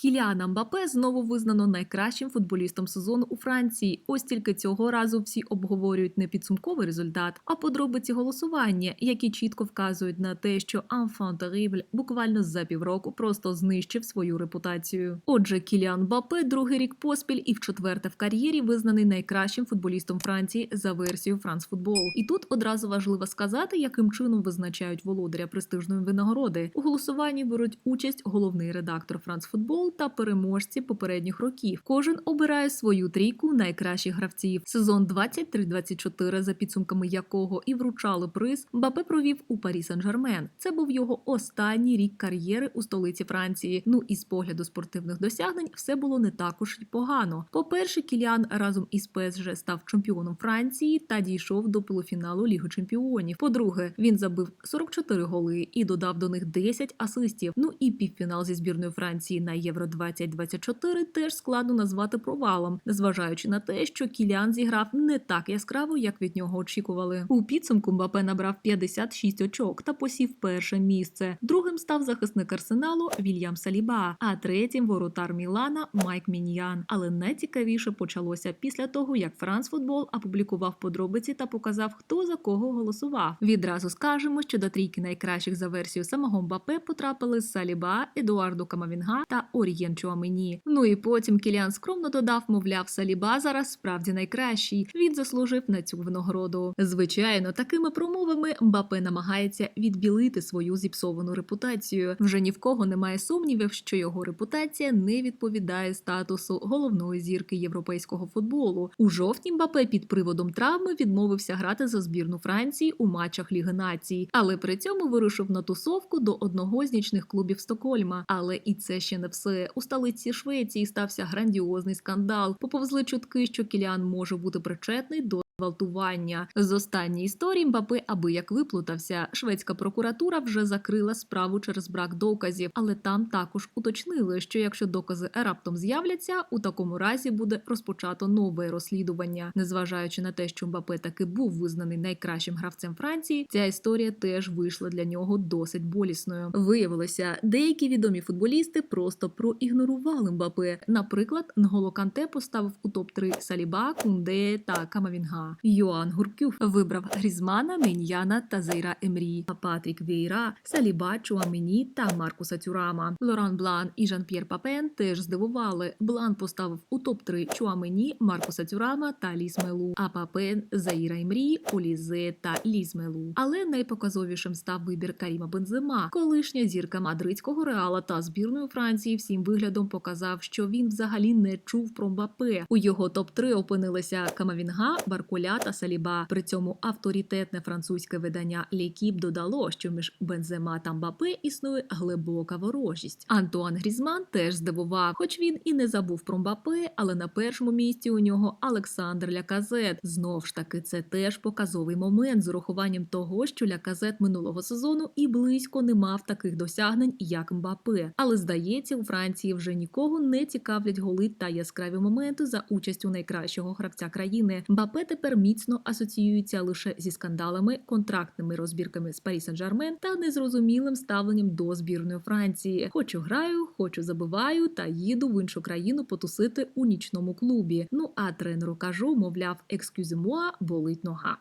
Кіліана Мбапе знову визнано найкращим футболістом сезону у Франції. Ось тільки цього разу всі обговорюють не підсумковий результат, а подробиці голосування, які чітко вказують на те, що Enfant Terrible буквально за півроку просто знищив свою репутацію. Отже, Кіліан Мбапе другий рік поспіль і в четверте в кар'єрі визнаний найкращим футболістом Франції за версією Football. І тут одразу важливо сказати, яким чином визначають володаря престижної винагороди. У голосуванні беруть участь головний редактор France Та переможці попередніх років. Кожен обирає свою трійку найкращих гравців. Сезон 23-24, за підсумками якого і вручали приз, Мбапе провів у Парі Сен-Жермен. Це був його останній рік кар'єри у столиці Франції. Ну і з погляду спортивних досягнень все було не також й погано. По-перше, Кіліан разом із ПСЖ став чемпіоном Франції та дійшов до полуфіналу Ліги Чемпіонів. По-друге, він забив 44 голи і додав до них 10 асистів. Ну і півфінал зі збірною Франції на Євро 2024 теж складно назвати провалом, незважаючи на те, що Кіліан зіграв не так яскраво, як від нього очікували. У підсумку Мбапе набрав 56 очок та посів перше місце. Другим став захисник арсеналу Вільям Саліба, а третім воротар Мілана Майк Міньян. Але найцікавіше почалося після того, як Франс Футбол опублікував подробиці та показав, хто за кого голосував. Відразу скажемо, що до трійки найкращих за версією самого Мбапе потрапили Саліба, Едуардо Камавінга та Орієн Чуамені. Ну і потім Кіліан скромно додав, мовляв, Саліба зараз справді найкращий. Він заслужив на цю винагороду. Звичайно, такими промовами Мбапе намагається відбілити свою зіпсовану репутацію. Вже ні в кого немає сумнівів, що його репутація не відповідає статусу головної зірки європейського футболу. У жовтні Мбапе під приводом травми відмовився грати за збірну Франції у матчах Ліги націй, але при цьому вирушив на тусовку до одного з нічних клубів Стокгольма. Але і це ще не все. У столиці Швеції стався грандіозний скандал. Поповзли чутки, що Кіліан може бути причетний до. Гвалтування з останньої історії Мбапе аби як виплутався. Шведська прокуратура вже закрила справу через брак доказів, але там також уточнили, що якщо докази раптом з'являться, у такому разі буде розпочато нове розслідування. Незважаючи на те, що Мбапе таки був визнаний найкращим гравцем Франції, ця історія теж вийшла для нього досить болісною. Виявилося, деякі відомі футболісти просто проігнорували Мбапе. Наприклад, Нголо Канте поставив у топ 3 Саліба, Кунде та Камавінга. Йоан Гуркюф вибрав Грізмана, Меньяна та Зейра Емрі, а Патрік Вейра, Саліба, Чуамені та Маркуса Тюрама. Лоран Блан і Жан-П'єр Папен теж здивували. Блан поставив у топ 3 Чуамені, Маркуса Тюрама та Лісмелу, а Папен Заїра Емрі, Олізе та Лізмелу. Але найпоказовішим став вибір Каріма Бензема, колишня зірка мадридського реала та збірної Франції всім виглядом показав, що він взагалі не чув про Мбапе. У його топ 3 опинилися Камавінга, Барколя та Саліба. При цьому авторитетне французьке видання Лікіп додало, що між Бензема та Мбапе існує глибока ворожість. Антуан Грізман теж здивував, хоч він і не забув про Мбапе, але на першому місці у нього Олександр Ляказет. Знов ж таки, це теж показовий момент з урахуванням того, що Ляказет минулого сезону і близько не мав таких досягнень, як Мбапе. Але здається, у Франції вже нікого не цікавлять голи та яскраві моменти за участю найкращого гравця країни. Мбапе тепер міцно асоціюється лише зі скандалами, контрактними розбірками з Парі Сен-Жермен та незрозумілим ставленням до збірної Франції. Хочу граю, хочу забиваю та їду в іншу країну потусити у нічному клубі. Ну а тренеру кажу, мовляв, екскюзимуа болить нога.